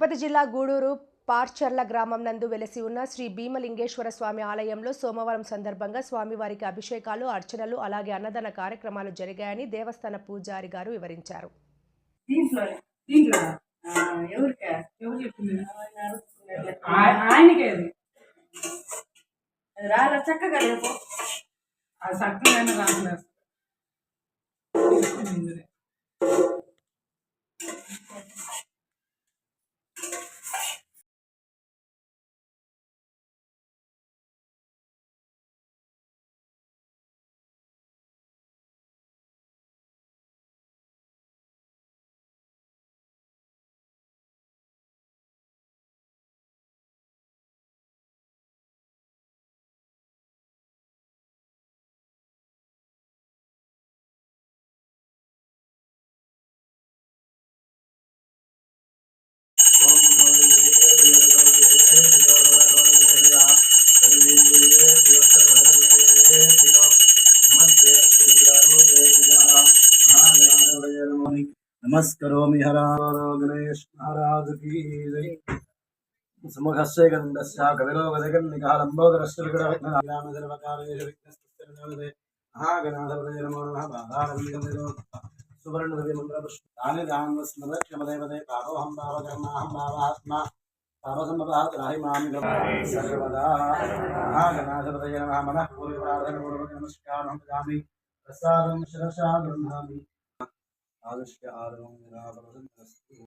తిరుపతి జిల్లా గూడూరు పార్చర్ల గ్రామం నందు వెలసి ఉన్న శ్రీ భీమలింగేశ్వర స్వామి ఆలయంలో సోమవారం సందర్భంగా స్వామివారికి అభిషేకాలు అర్చనలు అలాగే అన్నదాన కార్యక్రమాలు జరిగాయని దేవస్థాన పూజారి గారు వివరించారు. దీంట్లో. నమస్కరోమి హరారో గణేష్ మహారాజ్ కీ సుముఖస్య గంధస్య కవిలో గదగన్నికః లంబోదరశ్రుగడవకారేషు విఘ్నస్తస్య మహాగణాధపతయనమో నమః బాధారంభికమిదో సువర్ణదవి మంగళపుష్పాని దానం స్మర క్షమదేవదే పాపోహం భావకర్మాహం భావాత్మ పాపసంభవాత్ రాహి మామి సర్వదా ప్రసాదం శిరసా గృహామి आगश्य आगमं निरावरणमस्ति